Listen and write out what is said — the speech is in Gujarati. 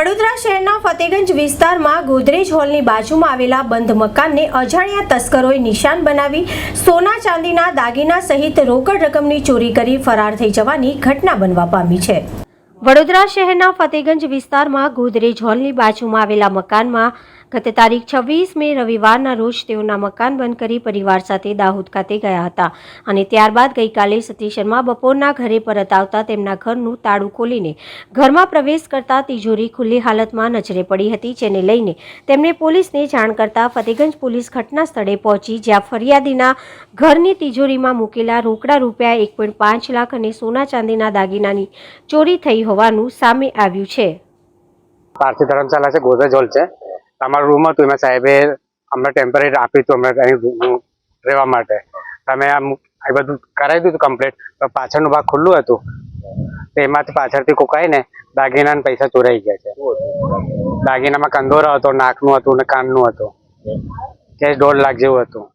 વડોદરા શહેરના ફતેગંજ વિસ્તારમાં ગોદરેજ હોલની બાજુમાં આવેલા બંધ મકાનને અજાણ્યા તસ્કરોએ નિશાન બનાવી સોના ચાંદીના દાગીના સહિત રોકડ રકમની ચોરી કરી ફરાર થઈ જવાની ઘટના બનવા પામી છે. વડોદરા શહેરના ફતેગંજ વિસ્તારમાં ગોદરેજ હોલની બાજુમાં આવેલા મકાનમાં ગત તારીખ છવ્વીસ મે રવિવારના રોજ તેઓના મકાન બંધ કરી પરિવાર સાથે દાહોદ ખાતે ગયા હતા. અને ત્યારબાદ ગઈકાલે સતીશ શર્મા બપોરના ઘરે પરત આવતા તેમના ઘરનું તાળું ખોલીને ઘરમાં પ્રવેશ કરતા તિજોરી ખુલ્લી હાલતમાં નજરે પડી હતી, જેને લઈને તેમણે પોલીસને જાણ કરતા ફતેગંજ પોલીસ ઘટના સ્થળે પહોંચી, જ્યાં ફરિયાદીના ઘરની તિજોરીમાં મૂકેલા રોકડા રૂપિયા એક પોઈન્ટ પાંચ લાખ અને સોના ચાંદીના દાગીનાની ચોરી થઈ હોવાનું સામે આવ્યું છે. પારસી ધર્મશાલા છે ગોદરેજ હોલ છે. તમારું રૂમ હતું, એમાં સાહેબે અમને ટેમ્પરરી આપી હતું, અમને અહીં રહેવા માટે. તમે આમ એ બધું કરાવી દીધું કમ્પ્લીટ પણ પાછળનું ભાગ ખુલ્લું હતું. તો એમાંથી પાછળથી કોકાઈને દાગીના પૈસા ચોરાઈ ગયા છે. દાગીનામાં કંદોરો હતો, નાકનું હતું ને કાનનું હતું. કેસ દોઢ લાખ જેવું હતું.